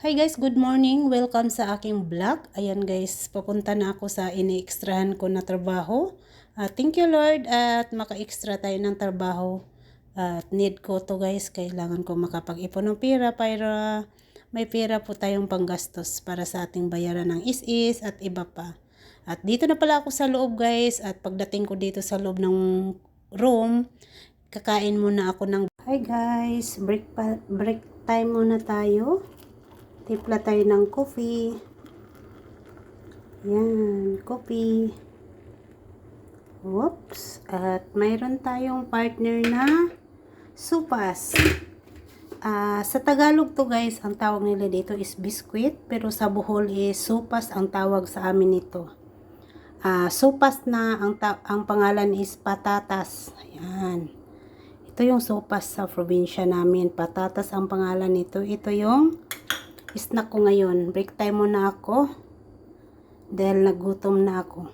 Hi guys, good morning. Welcome sa aking vlog. Ayan guys, papunta na ako sa ini-extrahan ko na trabaho. Ah, thank you Lord at maka-extra tayo ng trabaho. At need ko to guys, kailangan ko makapag-ipon ng pera para may pera po tayong panggastos para sa ating bayaran ng is-is at iba pa. At dito na pala ako sa loob guys at pagdating ko dito sa loob ng room, kakain muna ako ng Hi guys, break, break time muna tayo. Tipla tayo ng coffee. Yan, coffee. Whoops. At mayroon tayong partner na supas. Ah, sa Tagalog to guys, ang tawag nila dito is biscuit. Pero sa Bohol is supas ang tawag sa amin nito. Ah, supas na ang, ang pangalan is patatas. Ayan. Ito yung supas sa probinsya namin. Patatas ang pangalan nito. Ito yung snack ko ngayon. Break time muna ako. Dahil nagutom na ako.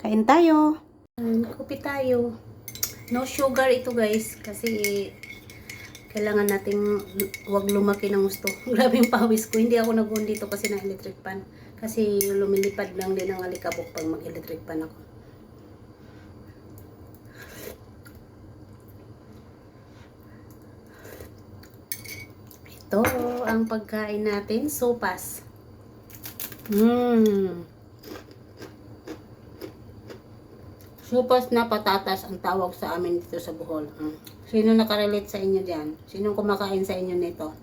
Kain tayo. Kopi tayo. No sugar ito guys. Kasi kailangan nating wag lumaki ng gusto. Grabe yung pawis ko. Hindi ako nag dito kasi ng electric pan. Kasi lumilipad lang din ang alikabok pag mag-electric pan ako. Ito ang pagkain natin, sopas. Mmm. Sopas na patatas ang tawag sa amin dito sa Bohol. Mm. Sino nakarelate sa inyo diyan? Sino kumakain sa inyo nito?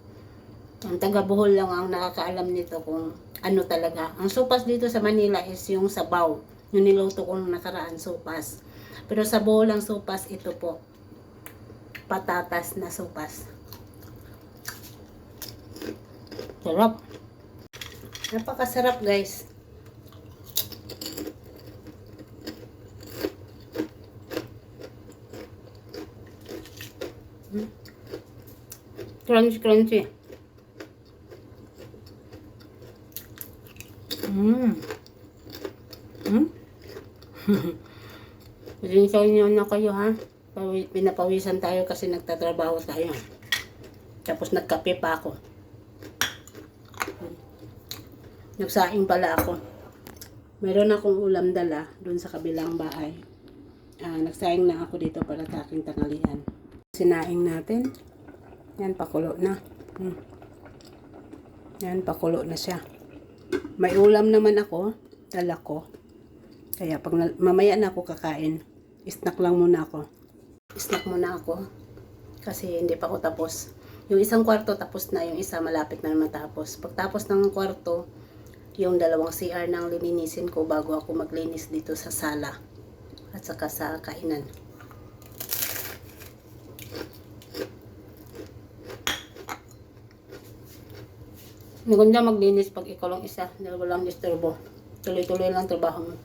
Ang taga Bohol lang ang nakakaalam nito kung ano talaga. Ang sopas dito sa Manila is yung sabaw. Yung niluto kong nakaraan sopas. Pero sa Bohol ang sopas ito po. Patatas na sopas. Sarap. Napakasarap guys. Mm. Crunchy, crunchy. Mmm. Hmm? Pasensya niyo na kayo ha. Pawi- Pinapawisan tayo kasi nagtatrabaho tayo. Tapos nagkape pa ako. Nagsaing pala ako. Meron akong ulam dala doon sa kabilang bahay. Ah, nagsaing na ako dito para sa aking tanghalian. Sinaing natin. Yan, pakulo na. Hmm. Yan, pakulo na siya. May ulam naman ako. Dala ko. Kaya pag mamaya na ako kakain, snack lang muna ako. Snack muna ako. Kasi hindi pa ako tapos. Yung isang kwarto tapos na, yung isa malapit na matapos. Pagtapos ng kwarto, yung dalawang CR nang lininisin ko bago ako maglinis dito sa sala at saka sa kainan. Maganda maglinis pag ikaw lang isa, dahil walang disturbo. Tuloy-tuloy lang trabaho mo.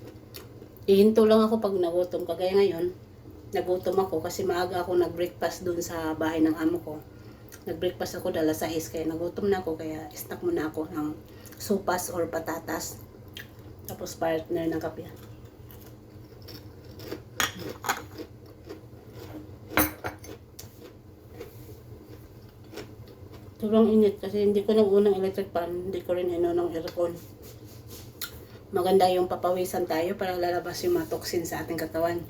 Ihinto lang ako pag nagutom. Kagaya ngayon, nagutom ako kasi maaga ako nag-breakfast dun sa bahay ng amo ko. Nag-breakfast ako dala sa is kaya nagutom na ako kaya snack muna ako ng supas or patatas. Tapos partner ng kape. Sobrang init kasi hindi ko nag-unang electric fan, hindi ko rin ino ng aircon. Maganda yung papawisan tayo para lalabas yung mga toxin sa ating katawan.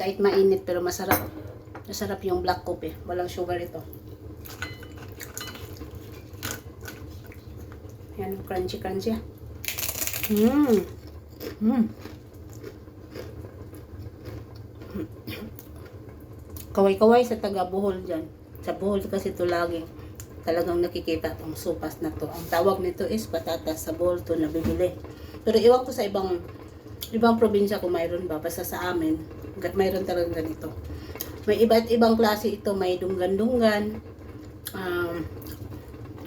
Kahit mainit pero masarap. Masarap yung black coffee. Walang sugar ito. Yan, crunchy crunchy. Mmm. Mmm. Kaway-kaway sa taga Bohol dyan. Sa Bohol kasi ito laging talagang nakikita itong supas na to. Ang tawag nito is patatas sa Bohol to nabibili. Pero iwan ko sa ibang ibang probinsya kung mayroon ba. Basta sa amin, mayroon talagang ganito. May iba't ibang klase ito. May dunggan-dunggan. Um,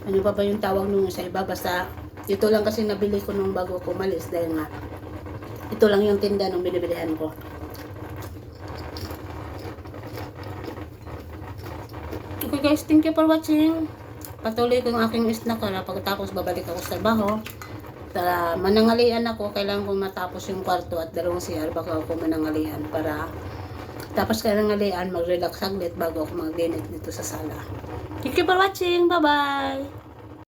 ano pa ba yung tawag nung sa iba? Basta ito lang kasi nabili ko nung bago ko umalis dahil nga ito lang yung tinda nung binibilihan ko. Okay guys, thank you for watching. Patuloy ko yung aking snack para pagkatapos babalik ako sa trabaho. Tara, manangalian ako. Kailangan ko matapos yung kwarto at dalawang CR bago ako manangalian para tapos ka nangalian, mag-relax saglit bago ako mag-dinit dito sa sala. Thank you for watching. Bye-bye!